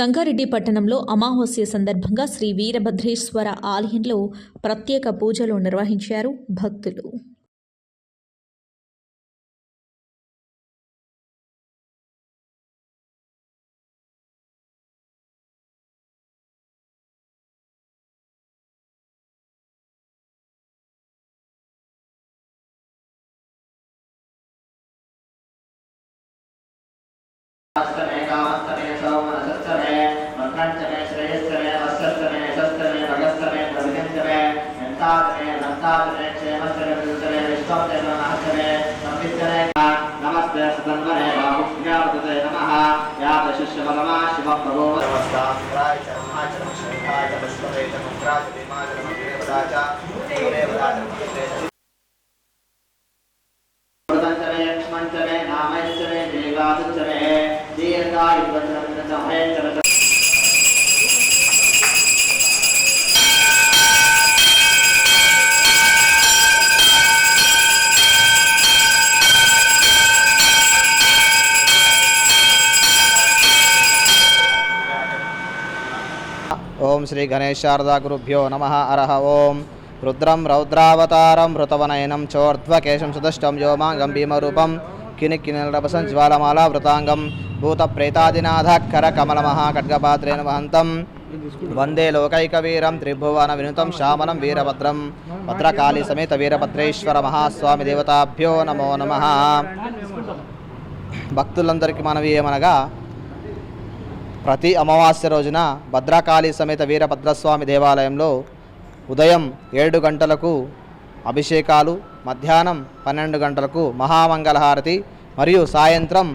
సంగారెడ్డి పట్టణంలో అమావాస్య సందర్భంగా శ్రీ వీరభద్రేశ్వర ఆలయంలో ప్రత్యేక పూజలు నిర్వహించారు భక్తులు. నంతాగ్రే నంతాగ్రే క్షేమస్రే విదుతరే విశ్వస్రే నమస్కరే సంవిత్తరే నమస్తే సుతన్వరే బాహుష్ణ్యావర్తతే నమః యాత శిష్య పరమా శివ ప్రభో నమస్కారాయ చరమాచరం శంఖాయ విశ్వవేద ముద్రాయ ఓం శ్రీ గణేశారదా గురుభ్యో నమ అరహ ఓం. రుద్రం రౌద్రావతారం ఋతవనయనం చోర్ధ్వకేశం సుదష్టం వ్యోమాంగం భీమరూపం కినిక్కినిరపసం జ్వాలమాల వృతాంగం భూత ప్రేతాదినాథకర కమలమహాఖడ్గపాత్రేణ వహంతం వందే లోకైకవీరం త్రిభువన వినుతం శామనం వీరభద్రం భద్రకాళీ సమేత వీరభద్రేశ్వర మహాస్వామి దేవతాభ్యో నమో నమ. భక్తులందరికీ మనవి ఏమనగా ప్రతి అమావాస్య రోజున భద్రకాళి సమేత వీరభద్రస్వామి దేవాలయంలో ఉదయం ఏడు గంటలకు అభిషేకాలు మధ్యాహ్నం పన్నెండు గంటలకు మహామంగళహారతి మరియు సాయంత్రం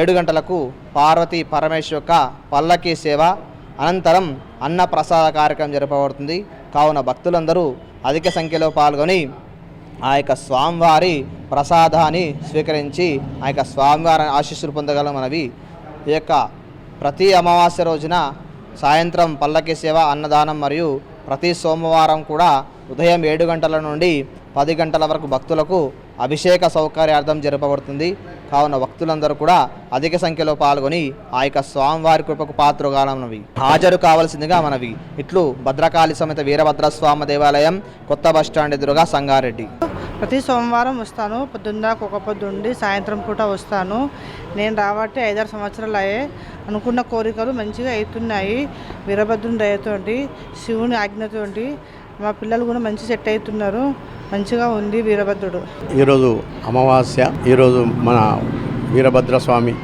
ఏడు గంటలకు పార్వతీ పరమేశ్వర యొక్క పల్లకీ సేవ. అనంతరం అన్నప్రసాద కార్యక్రమం జరపబడుతుంది. కావున భక్తులందరూ అధిక సంఖ్యలో పాల్గొని ఆ యొక్క స్వామివారి ప్రసాదాన్ని స్వీకరించి ఆ యొక్క స్వామివారి ఆశీస్సులు పొందగలం మనవి ఈ యొక్క ప్రతి అమావాస్య రోజున సాయంత్రం పల్లకి సేవ అన్నదానం మరియు ప్రతి సోమవారం కూడా ఉదయం ఏడు గంటల నుండి పది గంటల వరకు భక్తులకు అభిషేక సౌకర్యార్థం జరపబడుతుంది. కావున భక్తులందరూ కూడా అధిక సంఖ్యలో పాల్గొని ఆ యొక్క స్వామివారి కృపకు పాత్రగాలన్నవి హాజరు కావాల్సిందిగా మనవి. ఇట్లు భద్రకాళి సమేత వీరభద్రస్వామి దేవాలయం కొత్త బస్టాండ్ ఎదురుగా సంగారెడ్డి. ప్రతి సోమవారం వస్తాను. పొద్దున్న ఒక పొద్దుండి సాయంత్రం పూట వస్తాను. నేను రాబట్టి ఐదారు సంవత్సరాలు అయ్యే అనుకున్న కోరికలు మంచిగా అవుతున్నాయి. వీరభద్రుని దయతోటి శివుని ఆజ్ఞతోటి మా పిల్లలు కూడా మంచి సెట్ అవుతున్నారు. మంచిగా ఉంది వీరభద్రుడు. ఈరోజు అమావాస్య ఈరోజు మన వీరభద్రస్వామి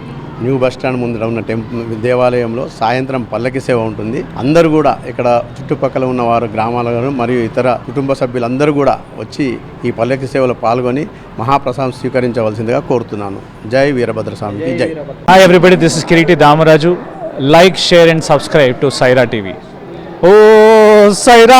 న్యూ బస్టాండ్ ముందర ఉన్న టెంపుల్ దేవాలయంలో సాయంత్రం పల్లకి సేవ ఉంటుంది. అందరూ కూడా ఇక్కడ చుట్టుపక్కల ఉన్న వారు గ్రామాలను మరియు ఇతర కుటుంబ సభ్యులందరూ కూడా వచ్చి ఈ పల్లకి సేవలో పాల్గొని మహాప్రసాదం స్వీకరించవలసిందిగా కోరుతున్నాను. జై వీరభద్రస్వామికి జై. Hi everybody this is Kireeti Damaraju like share and subscribe to Saira TV oh Sye Raa